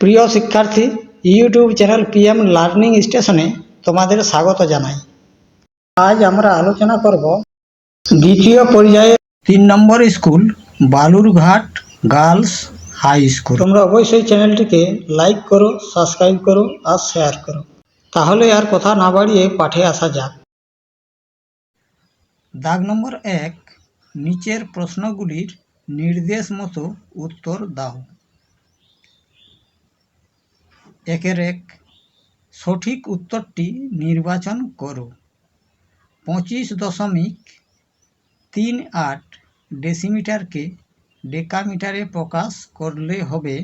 প্রিয় শিক্ষার্থী YouTube channel PM learning স্টেশনে তোমাদের স্বাগত জানাই। আজ আমরা আলোচনা করব দ্বিতীয় পর্যায়ে তিন নম্বর school, Balurghat girls high school. তোমরা অবশ্যই চ্যানেলটিকে লাইক করো সাবস্ক্রাইব করো আর শেয়ার করো। তাহলে আর কথা না বাড়িয়ে পাঠে আসা যাক। দাগ নম্বর এক, নিচের প্রশ্নগুলির নির্দেশ মতো উত্তর দাও। একের এক সঠিক উত্তরটি নির্বাচন করো। পঁচিশ দশমিক তিন আট ডেসিমিটারকে ডেকামিটারে প্রকাশ করলে হবে।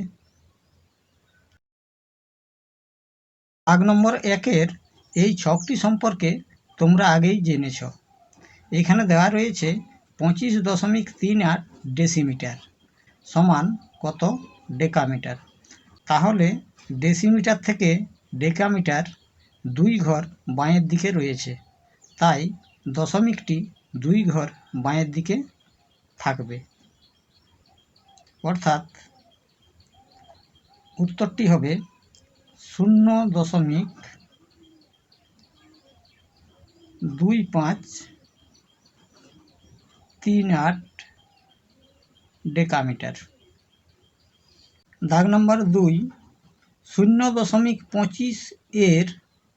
দাগ নম্বর একের এই ছকটি সম্পর্কে তোমরা আগেই জেনেছ। এখানে দেওয়া রয়েছে পঁচিশ দশমিক তিন আট ডেসিমিটার সমান কত ডেকামিটার। তাহলে ডেসিমিটার থেকে ডেকামিটার দুই ঘর বাঁয়ের দিকে রয়েছে। তাই দশমিকটি দুই ঘর বাঁয়ের দিকে থাকবে। অর্থাৎ উত্তরটি হবে শূন্য দশমিক দুই পাঁচ তিন আট ডেকামিটার। দাগ নম্বর দুই শূন্য দশমিক পঁচিশ এর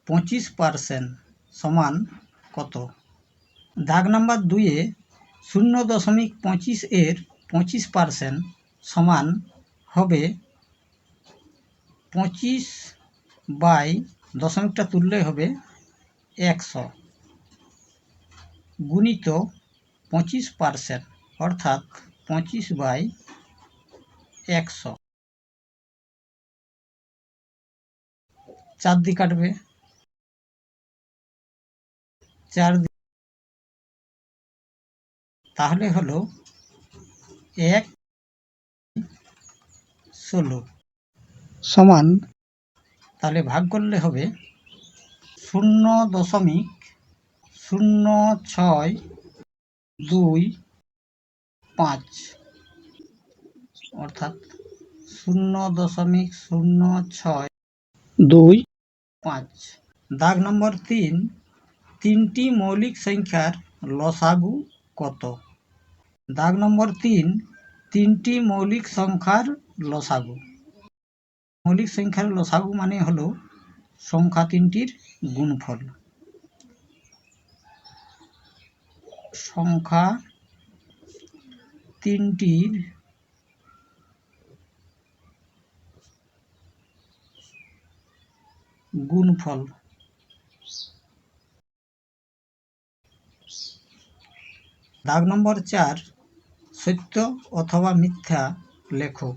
পঁচিশ পারসেন্ট সমান কত? দাগ নম্বর দুইয়ে শূন্য দশমিক পঁচিশ এর পঁচিশ পারসেন্ট সমান হবে পঁচিশ বাই দশমিকটা তুললে হবে একশো গুণিত পঁচিশ পারসেন্ট, অর্থাৎ পঁচিশ বাই একশো। চার দিয়ে কাটবে। চার তাহলে হলো এক ষোলো। সমান তাহলে ভাগ করলে হবে শূন্য দশমিক শূন্য ছয় দুই পাঁচ। অর্থাৎ শূন্য দশমিক শূন্য ছয় দুই পাঁচ। দাগ নম্বর তিন, তিনটি মৌলিক সংখ্যার লসাগু কত? দাগ নম্বর তিন, তিনটি মৌলিক সংখ্যার লসাগু। মৌলিক সংখ্যার লসাগু মানে হলো সংখ্যা তিনটির গুণফল। সংখ্যা তিনটির গুণফল। দাগ নম্বর চার, সত্য অথবা মিথ্যা লেখো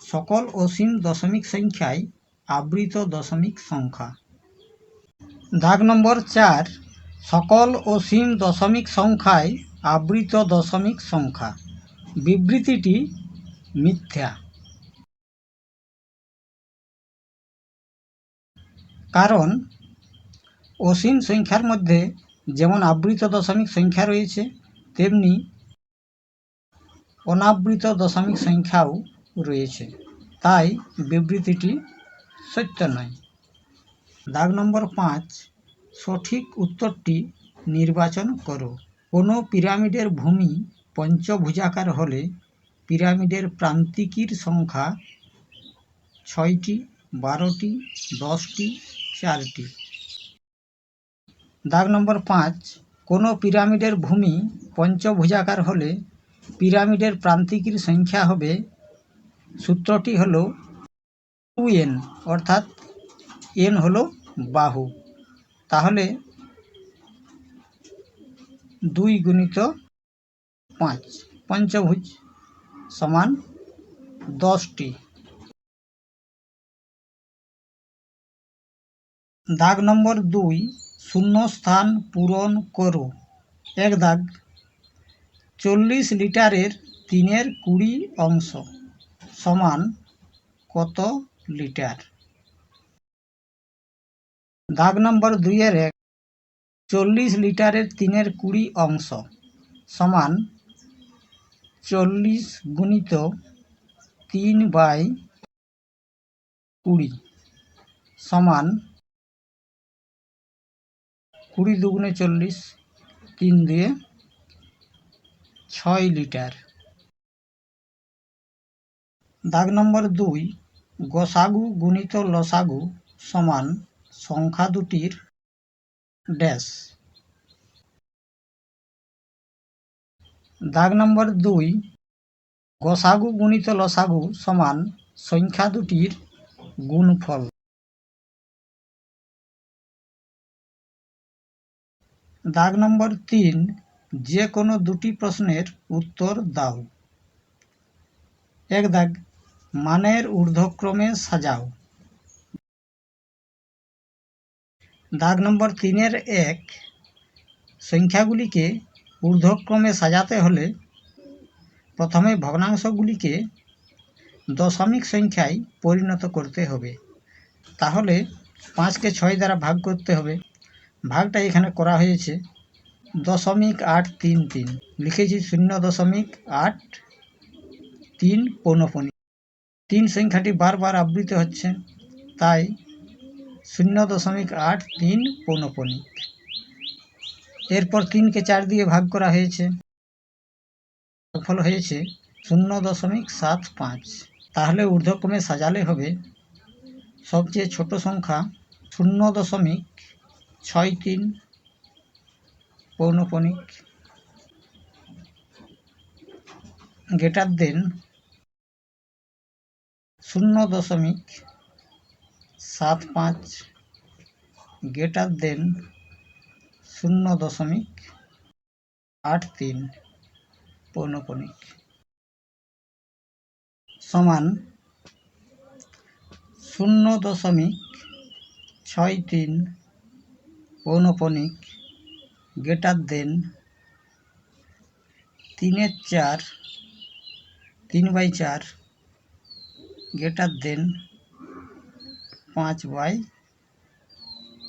সকল অসীম দশমিক সংখ্যায় আবৃত দশমিক সংখ্যা। দাগ নম্বর চার, সকল অসীম দশমিক সংখ্যায় আবৃত দশমিক সংখ্যা। বিবৃতিটি মিথ্যা। কারণ অসীম সংখ্যার মধ্যে যেমন আবৃত দশমিক সংখ্যা রয়েছে, তেমনি অনাবৃত দশমিক সংখ্যাও রয়েছে। তাই বিবৃতিটি সত্য নয়। দাগ নম্বর পাঁচ, সঠিক উত্তরটি নির্বাচন করো। কোনো পিরামিডের ভূমি পঞ্চভুজাকার হলে পিরামিডের প্রান্তিকীর সংখ্যা ছয়টি, বারোটি, দশটি চারটি দাগ নম্বর পাঁচ, কোনো পিরামিডের ভূমি পঞ্চভুজাকার হলে পিরামিডের প্রান্তিকের সংখ্যা হবে, সূত্রটি হলো টু এন, অর্থাৎ এন হলো বাহু। তাহলে দুই গুণিত পাঁচ, পঞ্চভুজ সমান দশটি। দাগ নম্বর দুই শূন্য স্থান পূরণ করো। এক দাগ, চল্লিশ লিটারের তিনের কুড়ি অংশ সমান কত লিটার? দাগ নম্বর দুইয়ের এক, চল্লিশ লিটারের তিনের কুড়ি অংশ সমান চল্লিশ গুণিত তিন বাই কুড়ি সমান কুড়ি দুগুণে চল্লিশ তিন দিয়ে ছয় লিটার। দাগ নম্বর দুই, গসাগু গুণিত লসাগু সমান সংখ্যা দুটির ড্যাশ। দাগ নম্বর দুই, গসাগু গুণিত লসাগু সমান সংখ্যা দুটির গুণফল। দাগ নম্বর তিন, যে কোনো দুটি প্রশ্নের উত্তর দাও। এক দাগ, মানের ঊর্ধ্বক্রমে সাজাও। দাগ নম্বর তিনের এক, সংখ্যাগুলিকে ঊর্ধ্বক্রমে সাজাতে হলে প্রথমে ভগ্নাংশগুলিকে দশমিক সংখ্যায় পরিণত করতে হবে। তাহলে পাঁচকে ছয় দ্বারা ভাগ করতে হবে। ভাগটা এখানে করা হয়েছে দশমিক আট তিন তিন। লিখেছি শূন্য দশমিক আট তিন পৌনপনি তিন সংখ্যাটি বারবার আবৃত হচ্ছে, তাই শূন্য দশমিক আট তিন পৌনপনিক এরপর তিনকে চার দিয়ে ভাগ করা হয়েছে। ফল হয়েছে শূন্য দশমিক সাত পাঁচ। তাহলে ঊর্ধ্বক্রমে সাজালে হবে সবচেয়ে ছোট সংখ্যা শূন্য দশমিক ছয় তিন পৌনপনিক গেটার দেন শূন্য দশমিক সাত পাঁচ গেটার দেন শূন্য দশমিক আট তিন পৌনপনিক সমান শূন্য দশমিক ছয় তিন পৌনপনিক, গেটার দেন, তিনের চার, তিন বাই চার, গেটার দেন, পাঁচ বাই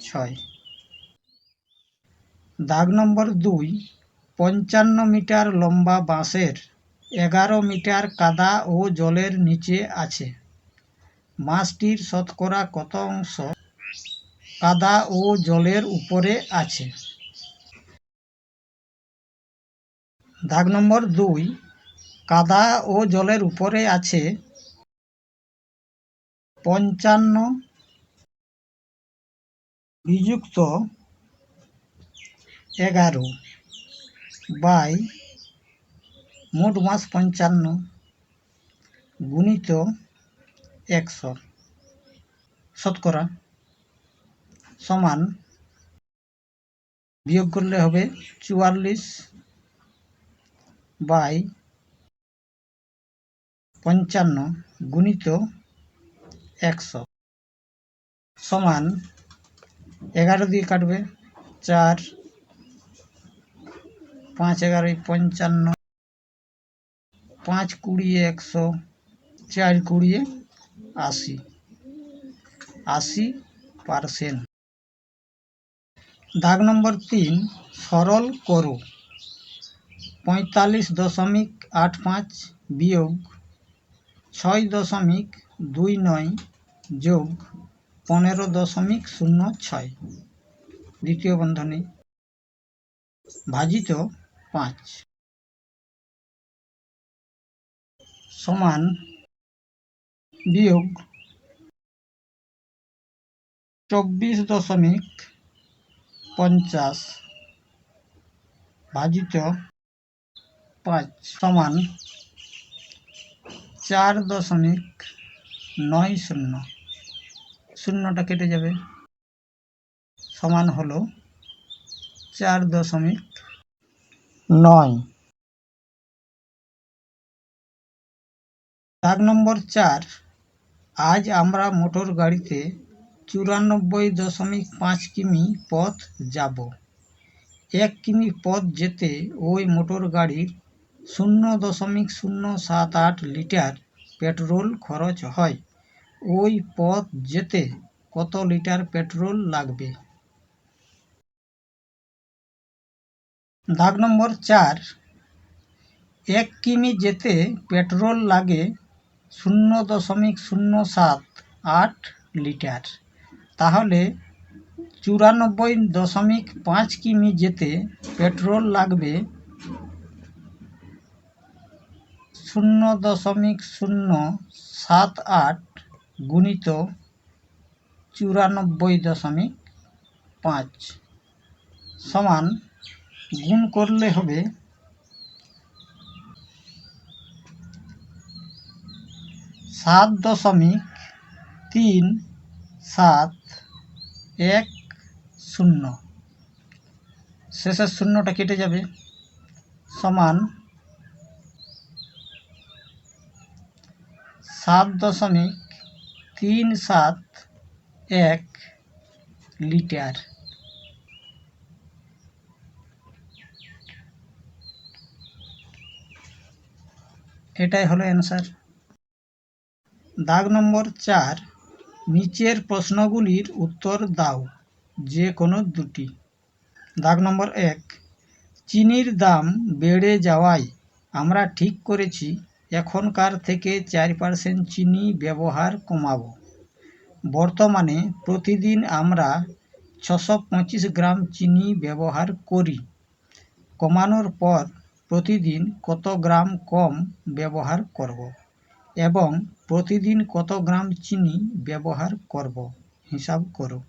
ছয়। দাগ নম্বর দুই, পঞ্চান্ন মিটার লম্বা বাঁশের এগারো মিটার কাদা ও জলের নিচে আছে। বাঁশটির শতকরা কত অংশ কাদা ও জলের উপরে আছে। দাগ নম্বর দুই, কাদা ও জলের উপরে আছে পঞ্চান্ন বিযুক্ত এগারো বাই মোট মাস পঞ্চান্ন গুণিত একশো। শতকরা সমান বিয়োগ করলে হবে চুয়াল্লিশ বাই পঞ্চান্ন গুণিত একশো সমান এগারো দিয়ে কাটবে চার, পাঁচ এগারোই পঞ্চান্ন, পাঁচ কুড়িয়ে একশো, চার কুড়িয়ে আশি আশি পারসেন্ট। দাগ নম্বর তিন, সরল করো। পঁয়তাল্লিশ দশমিক আট পাঁচ বিয়োগ ছয় দশমিক দুই নয় যোগ পনেরো দশমিক শূন্য ছয়। দ্বিতীয় বন্ধনী, ভাজিত পাঁচ। সমান বিয়োগ চব্বিশ দশমিক পঞ্চাশ ভাজিত পাঁচ সমান চার দশমিক নয় শূন্য। শূন্যটা কেটে যাবে। সমান হলো চার দশমিক নয়। দাগ নম্বর চার, আজ আমরা মোটর গাড়িতে চুরানব্বই দশমিক পাঁচ কিমি পথ যাব। এক কিমি পথ যেতে ওই মোটর গাড়ির শূন্য দশমিক শূন্য সাত আট লিটার পেট্রোল খরচ হয়। ওই পথ যেতে কত লিটার পেট্রোল লাগবে? দাগ নম্বর চার, এক কিমি যেতে পেট্রোল লাগে শূন্য দশমিক শূন্য সাত আট লিটার। তাহলে চুরানব্বই দশমিক পাঁচ কিমি যেতে পেট্রোল লাগবে শূন্য দশমিক শূন্য সাত আট গুণিত চুরানব্বই দশমিক পাঁচ সমান গুণ করলে হবে সাত দশমিক তিন সাত এক শূন্য। শেষের শূন্যটা কেটে যাবে। সমান সাত দশমিক তিন সাত এক লিটার। এটাই হলো অ্যান্সার দাগ নম্বর চার। নিচের প্রশ্নগুলির উত্তর দাও, যে কোনো দুটি। দাগ নম্বর এক, চিনির দাম বেড়ে যাওয়ায় আমরা ঠিক করেছি, এখনকার থেকে চার পার্সেন্ট চিনি ব্যবহার কমাব। বর্তমানে প্রতিদিন আমরা ছশো পঁচিশ গ্রাম চিনি ব্যবহার করি। কমানোর পর প্রতিদিন কত গ্রাম কম ব্যবহার করব? এবং প্রতিদিন কত গ্রাম চিনি ব্যবহার করব, হিসাব করো।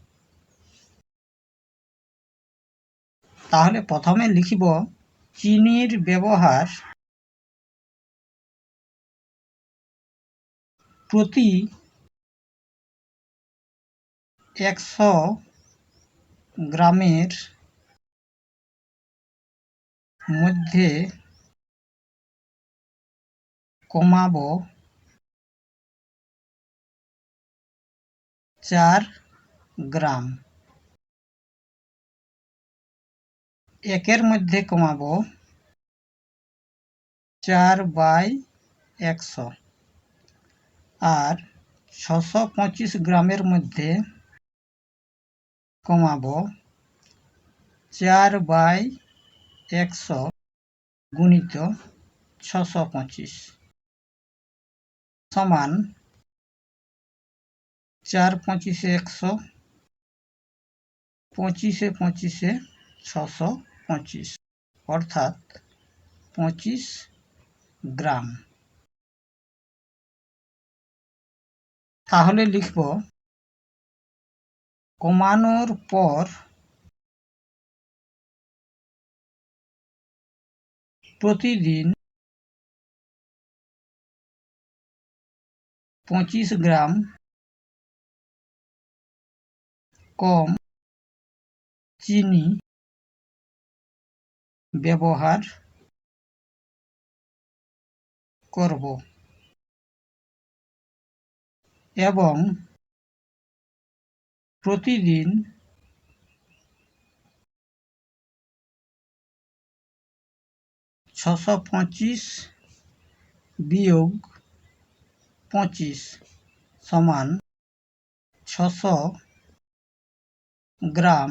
তাহলে প্রথমে লিখিব, চিনির ব্যবহার প্রতি একশো গ্রামের মধ্যে কমাবো চার গ্রাম। একের মধ্যে কমাবো চার বাই একশো। আর ছশো পঁচিশ গ্রামের মধ্যে কমাবো চার বাই একশো গুণিত ছশো পঁচিশ সমান চার পঁচিশে একশো, পঁচিশে পঁচিশে ছশো পঁচিশ, অর্থাৎ পঁচিশ গ্রাম। তাহলে লিখব, কমানোর পর প্রতিদিন পঁচিশ গ্রাম কম চিনি ব্যবহার করব এবং প্রতিদিন ছশো পঁচিশ বিয়োগ পঁচিশ সমান ছশো গ্রাম,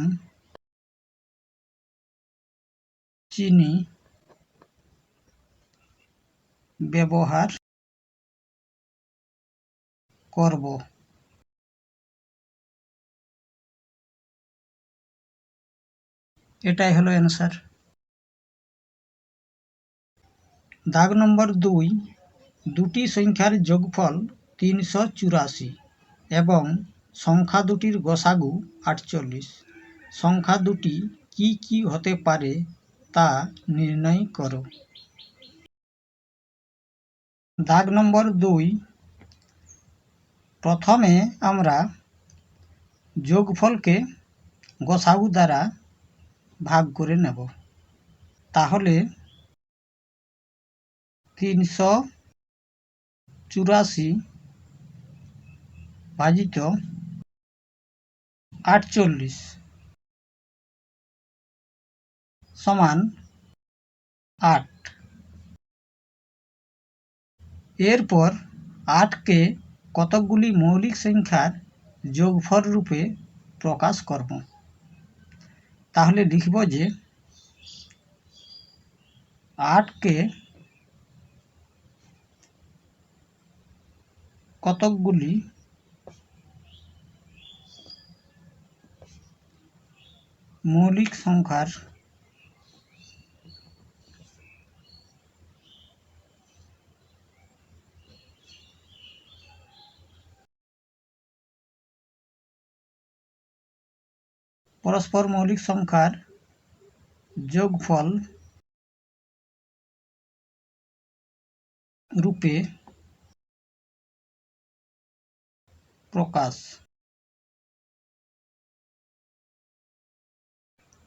চিনি, ব্যবহার করব। এটাই হলো অ্যান্সার দাগ নম্বর দুই, দুটি সংখ্যার যোগফল তিনশো চুরাশি এবং সংখ্যা দুটির গসাগু আটচল্লিশ। সংখ্যা দুটি কি কি হতে পারে তা নির্ণয় করো। দাগ নম্বর দুই। প্রথমে আমরা যোগফলকে গসাগু দ্বারা ভাগ করে নেব। তাহলে তিনশো চুরাশি ভাজিত আটচল্লিশ। সমান আট। এরপর আটকে কতকগুলি মৌলিক সংখ্যার যোগফল রূপে প্রকাশ করব। তাহলে লিখব যে আটকে কতকগুলি মৌলিক সংখ্যার পরস্পর মৌলিক সংখ্যার যোগফল রূপে প্রকাশ।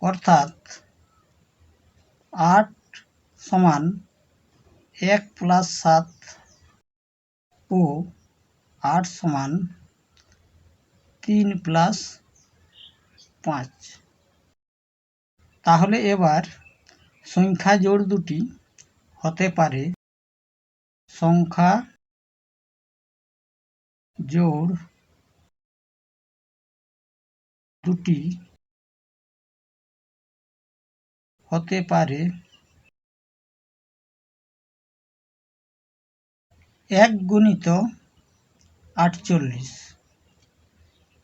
অর্থাৎ আট সমান এক প্লাস সাত ও আট সমান তিন প্লাস পাঁচ। তাহলে এবার সংখ্যা জোড় দুটি হতে পারে। সংখ্যা জোড় দুটি হতে পারে। এক গুণিত আটচল্লিশ।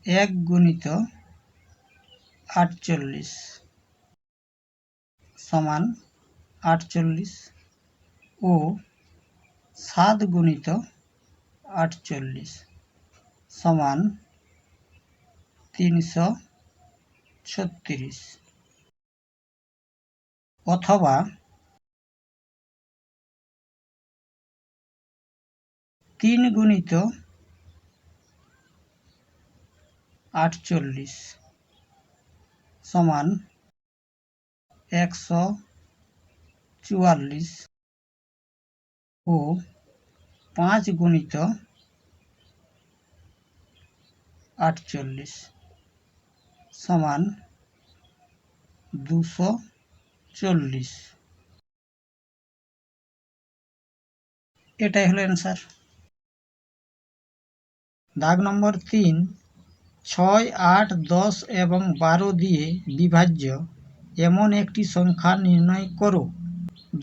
এক গুণিত আটচল্লিশ সমান আটচল্লিশ ও সাত গুণিত আটচল্লিশ সমান তিনশো ছত্রিশ। অথবা তিন গুণিত আটচল্লিশ সমান একশো চুয়াল্লিশ ও পাঁচ গুণিত আটচল্লিশ সমান দুশো চল্লিশ। এটাই হলো অ্যান্সার দাগ নম্বর তিন, ছয়, আট, দশ এবং বারো দিয়ে বিভাজ্য এমন একটি সংখ্যা নির্ণয় করো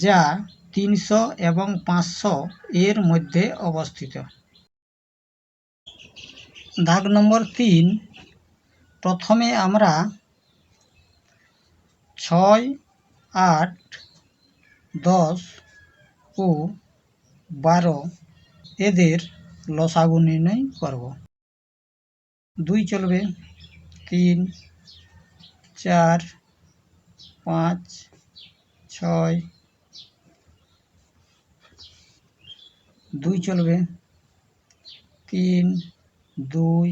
যা তিনশো এবং পাঁচশো এর মধ্যে অবস্থিত। দাগ নম্বর তিন, প্রথমে আমরা ছয় আট, দশ ও বারো এদের লসাগু নির্ণয় করব। দুই চলবে তিন, চার, পাঁচ, ছয়, দুই চলবে তিন, দুই,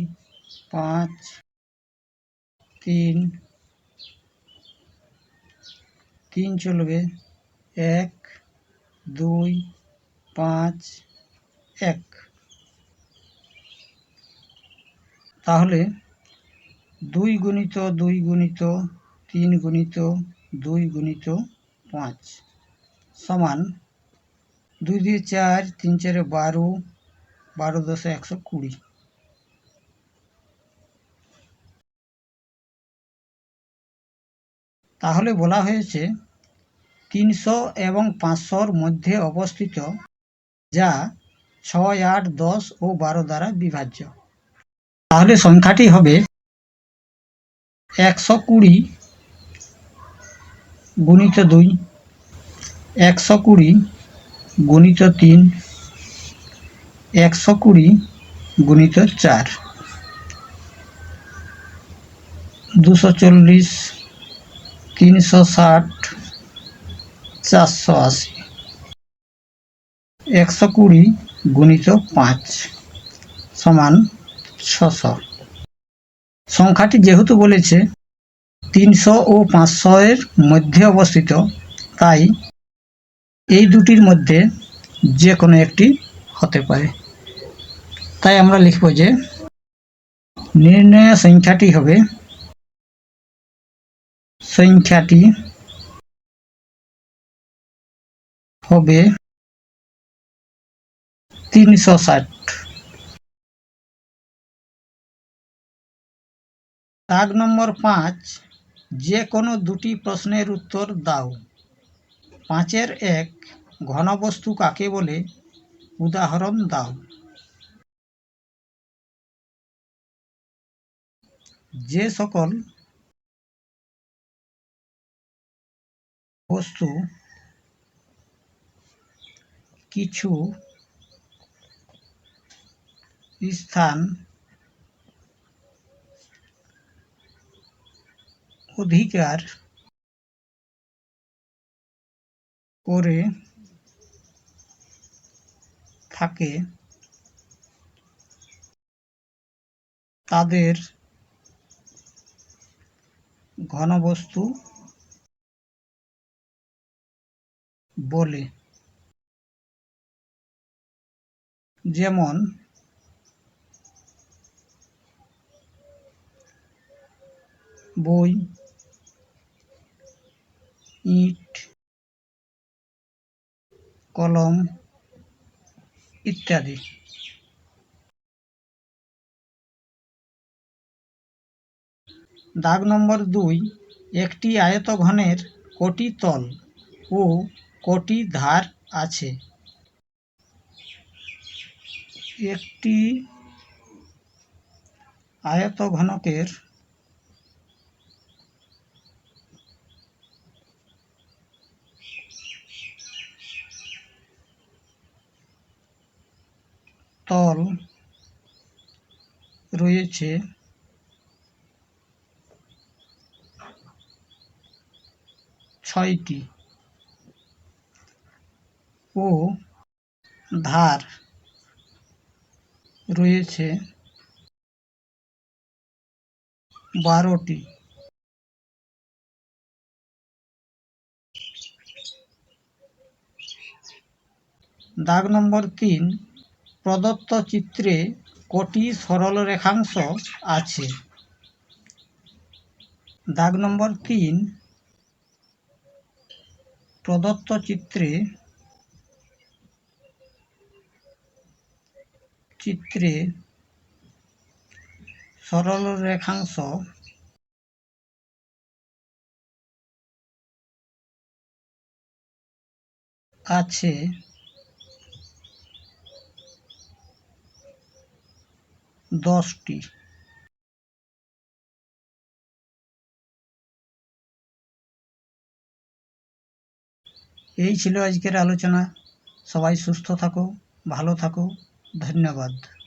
পাঁচ, তিন তিন চলবে। এক, দুই, পাঁচ, এক। তাহলে দুই গুণিত দুই গুণিত তিন গুণিত দুই গুণিত পাঁচ সমান দুই দিয়ে চার, তিন চারে বারো বারো দশে একশো কুড়ি। তাহলে বলা হয়েছে, তিনশো এবং পাঁচশোর মধ্যে অবস্থিত যা ছয়, আট, দশ ও বারো দ্বারা বিভাজ্য। তাহলে সংখ্যাটি হবে একশো কুড়ি গুণিত দুই, একশো কুড়ি গুণিত তিন, একশো কুড়ি গুণিত চার। দুশো চল্লিশ তিনশো ষাট, চারশো আশি, একশো কুড়ি গুণিত পাঁচ, সমান ছশো। সংখ্যাটি যেহেতু বলেছে, তিনশো ও পাঁচশো এর মধ্যে অবস্থিত, তাই এই দুটির মধ্যে যে কোনো একটি হতে পারে। তাই আমরা লিখব যে, নির্ণয় সংখ্যাটি হবে সংখ্যাটি হবে তিনশো ষাট। দাগ নম্বর পাঁচ যে কোনো দুটি প্রশ্নের উত্তর দাও। পাঁচের এক, ঘনবস্তু কাকে বলে? উদাহরণ দাও। যে সকল বস্তু কিছু স্থান অধিকার করে থাকে। তাদের ঘনবস্তু বলে। যেমন বই ইট কলম ইত্যাদি। দাগ নম্বর দুই একটি আয়তঘনের কটি তল ও কটি ধার আছে। একটি আয়তঘনকের তল রয়েছে ছয়টি। ও ধার রয়েছে বারোটি। দাগ নম্বর তিন, প্রদত্ত চিত্রে কটি সরল রেখাংশ আছে? দাগ নম্বর তিন, প্রদত্ত চিত্রে চিত্রে সরল রেখাংশ। আছে। দশটি। এই ছিল আজকের আলোচনা। সবাই সুস্থ থাকো ভালো থাকো। धन्यवाद।